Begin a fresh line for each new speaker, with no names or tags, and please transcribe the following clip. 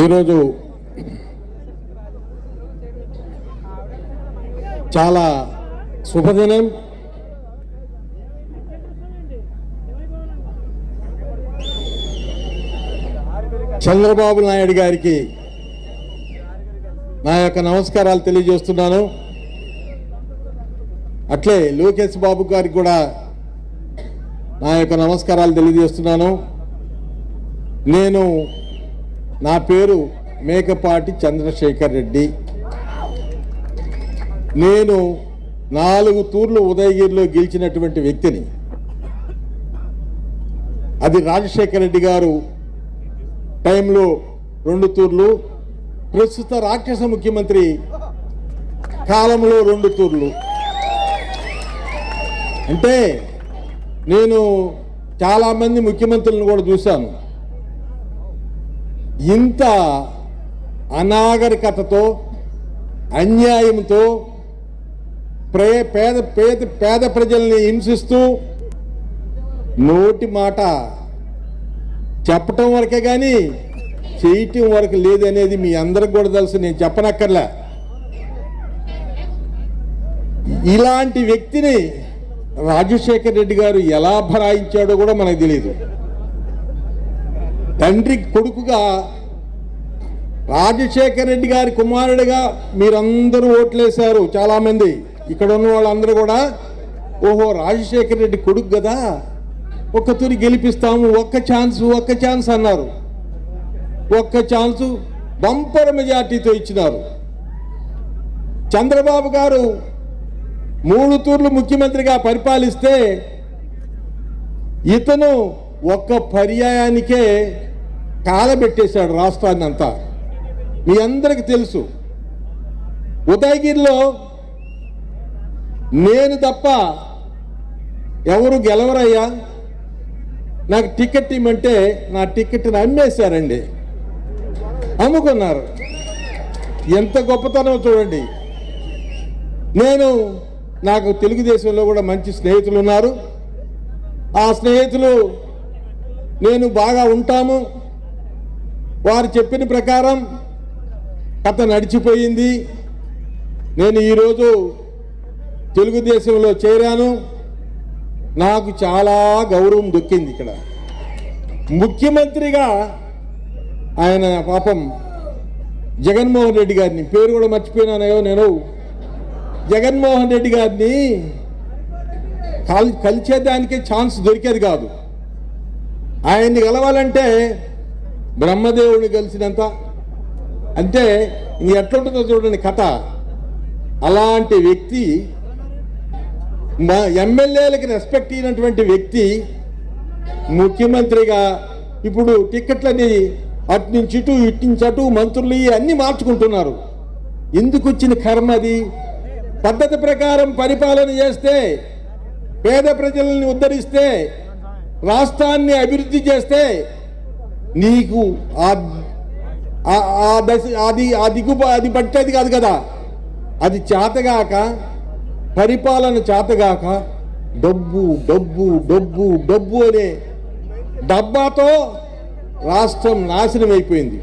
ఈరోజు చాలా శుభదినం. చంద్రబాబు నాయుడు గారికి నా యొక్క నమస్కారాలు తెలియజేస్తున్నాను. అట్లే లోకేష్ బాబు గారికి కూడా నా యొక్క నమస్కారాలు తెలియజేస్తున్నాను. నేను నా పేరు మేకపాటి చంద్రశేఖర్ రెడ్డి. నేను నాలుగు తూర్లు ఉదయగిరిలో గెలిచినటువంటి వ్యక్తిని. అది రాజశేఖర రెడ్డి గారు టైంలో రెండు తూర్లు ప్రస్తుత రాక్షస ముఖ్యమంత్రి కాలంలో రెండు తూర్లు. అంటే నేను చాలామంది ముఖ్యమంత్రులను కూడా చూశాను. ఇంత అనాగరికతతో అన్యాయంతో ప్రే పేద పేద పేద ప్రజల్ని హింసిస్తూ నోటి మాట చెప్పటం వరకే కానీ చేయటం వరకు లేదనేది మీ అందరికి కూడా తెలుసు నేను చెప్పనక్కర్లే. ఇలాంటి వ్యక్తిని రాజశేఖర్ రెడ్డి గారు ఎలా భరాయించాడో కూడా మనకు తెలియదు తండ్రి కొడుకుగా రాజశేఖర్ రెడ్డి గారి కుమారుడిగా మీరందరూ ఓట్లేశారు చాలామంది. ఇక్కడ ఉన్న వాళ్ళందరూ కూడా ఓహో రాజశేఖర్ రెడ్డి కొడుకు కదా. ఒక్క తూరి గెలిపిస్తాము ఒక్క ఛాన్స్ ఒక్క ఛాన్స్ అన్నారు. ఒక్క ఛాన్సు బంపర్ మెజార్టీతో ఇచ్చినారు. చంద్రబాబు గారు మూడు తూర్లు ముఖ్యమంత్రిగా పరిపాలిస్తే ఇతను ఒక్క పర్యాయానికే కాలబెట్టేశాడు రాష్ట్రాన్ని అంతా మీ అందరికి తెలుసు. ఉదయగిరిలో నేను తప్ప ఎవరు గెలవరయ్యా? నాకు టికెట్ ఇమ్మంటే నా టికెట్ని అమ్మేశారండి. అమ్ముకున్నారు. ఎంత గొప్పతనం చూడండి. నేను నాకు తెలుగుదేశంలో కూడా మంచి స్నేహితులు ఉన్నారు ఆ స్నేహితులు నేను బాగా ఉంటాము. వారు చెప్పిన ప్రకారం కథ నడిచిపోయింది. నేను ఈరోజు తెలుగుదేశంలో చేరాను. నాకు చాలా గౌరవం దొక్కింది ఇక్కడ. ముఖ్యమంత్రిగా ఆయన పాపం జగన్మోహన్ రెడ్డి గారిని పేరు కూడా మర్చిపోయినానయో నేను. జగన్మోహన్ రెడ్డి గారిని కల్ కలిచేదానికే ఛాన్స్ దొరికేది కాదు. ఆయన్ని కలవాలంటే బ్రహ్మదేవుడిని కలిసినంత అంటే ఇంక ఎట్లుంటుందో చూడండి కథ. అలాంటి వ్యక్తి మా ఎమ్మెల్యేలకు రెస్పెక్ట్ అయినటువంటి వ్యక్తి ముఖ్యమంత్రిగా ఇప్పుడు టిక్కెట్లని అటు నుంచి ఇటు ఇటు నుంచి అటు మంత్రులు ఇవి మార్చుకుంటున్నారు. ఎందుకు వచ్చిన కర్మ అది? పద్ధతి ప్రకారం పరిపాలన చేస్తే పేద ప్రజలని ఉద్ధరిస్తే రాష్ట్రాన్ని అభివృద్ధి చేస్తే నీకు ఆ దశ అది ఆ దిగు అది పట్టేది కాదు కదా. అది చేతగాక పరిపాలన చేతగాక డబ్బు డబ్బు డబ్బు డబ్బు అనే డబ్బాతో రాష్ట్రం నాశనం అయిపోయింది